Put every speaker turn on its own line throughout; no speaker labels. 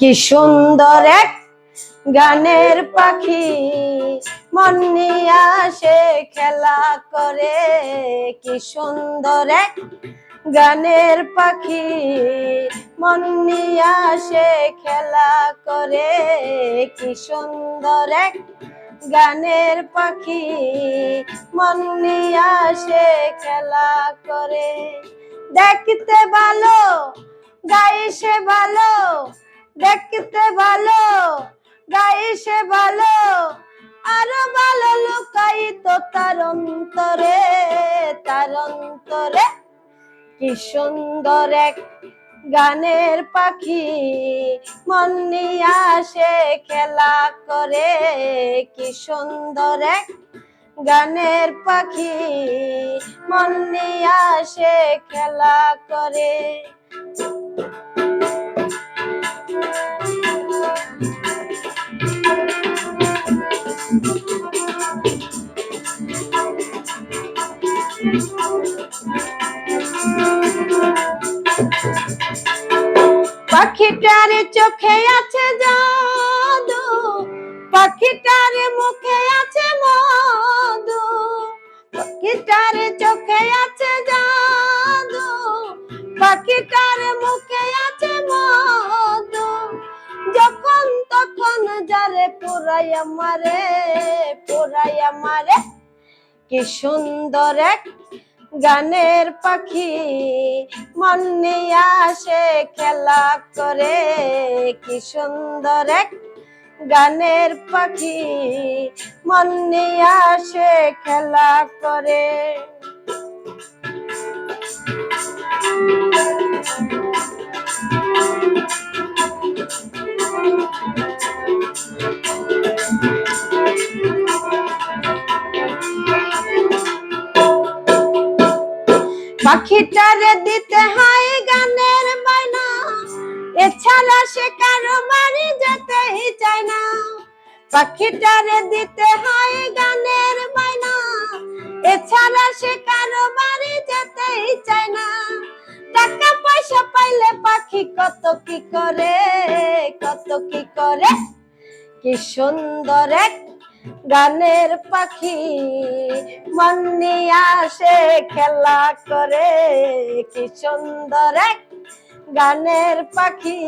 কি সুন্দর এক গানের পাখি। মন নিয়ে আসে খেলা করে। কি সুন্দর এক গানের পাখি। মন নিয়ে আসে খেলা করে। কি সুন্দর এক গানের পাখি। মন নিয়ে আসে খেলা করে। দেখতে ভালো গাইছে ভালো। দেখতে ভালো গাইছে ভালো, আরও ভালো লুকাই তো তার অন্তরে তার অন্তরে। কি সুন্দর এক গানের পাখি, মন নিয়ে আসে খেলা করে। কি সুন্দর এক গানের পাখি, মন নিয়ে আসে খেলা করে। চোখে আছে জাদু, পাখিটার মুখে আছে মধু, পাখিটার চোখে আছে জাদু, পাখিটার মুখে আছে মধু। যখন তখন যারে পুরাই আমারে পুরাই আমারে কি সুন্দর এক গানের পাখি, মন নিয়ে আসে খেলা করে। কি সুন্দর এক গানের পাখি, মন নিয়ে আসে খেলা করে। পাখিটারে দিতে হয় গানের বায়না। এছাড়া সে কারও বাড়ি যেতেই চায় না। পাখিটারে দিতে হয় গানের বায়না। এছাড়া সে কারও বাড়ি যেতেই চায় না। টাকা পয়সা পাইলে পাখি কত কি করে, কত কি করে? কি সুন্দর এক গানের পাখি মন নিয়ে আসে খেলা করে। কি সুন্দর এক গানের পাখি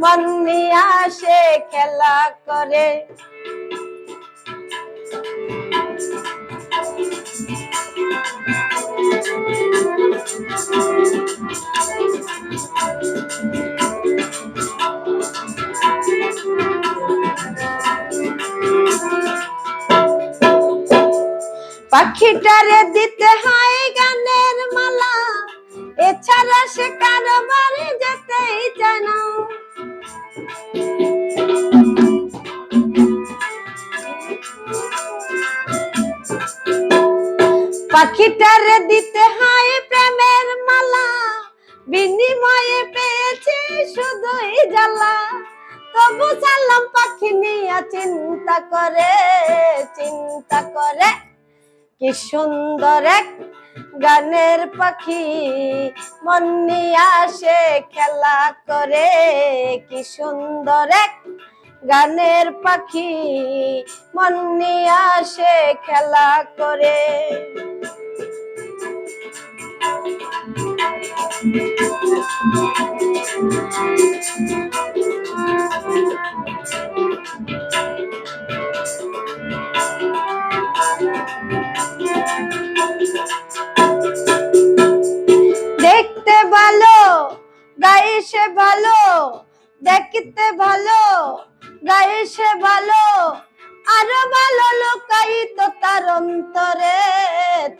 মন নিয়ে আসে খেলা করে। পাখিটারে দিতে হয় গানের মালা, এছাড়া সে কারও বাড়ি যেতেই চায় পাখিটারে দিতে হয় প্রেমের মালা, বিনিময়ে পেয়েছি শুধুই জ্বালা। তবু চালাম পাখি নিয়ে চিন্তা করে চিন্তা করে কি সুন্দর এক গানের পাখি। মন নিয়ে আসে খেলা করে। কি সুন্দর এক গানের পাখি। মন নিয়ে আসে খেলা করে। দেখতে গাইছে ভালো, দেখতে ভালো গাইছে ভালো, আরও ভালো লোকাই তো তার অন্তরে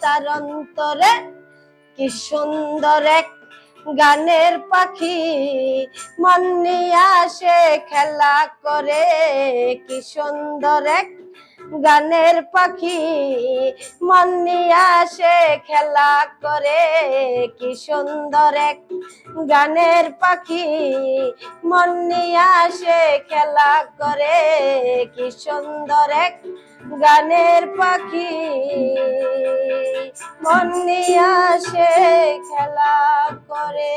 তার অন্তরে কি সুন্দর এক গানের পাখি মন আসে খেলা করে। কি সুন্দর এক গানের পাখি মন আসে খেলা করে। কি সুন্দর এক গানের পাখি মন আসে খেলা করে। কি সুন্দর এক গানের পাখি মন নিয়ে আসে খেলা করে।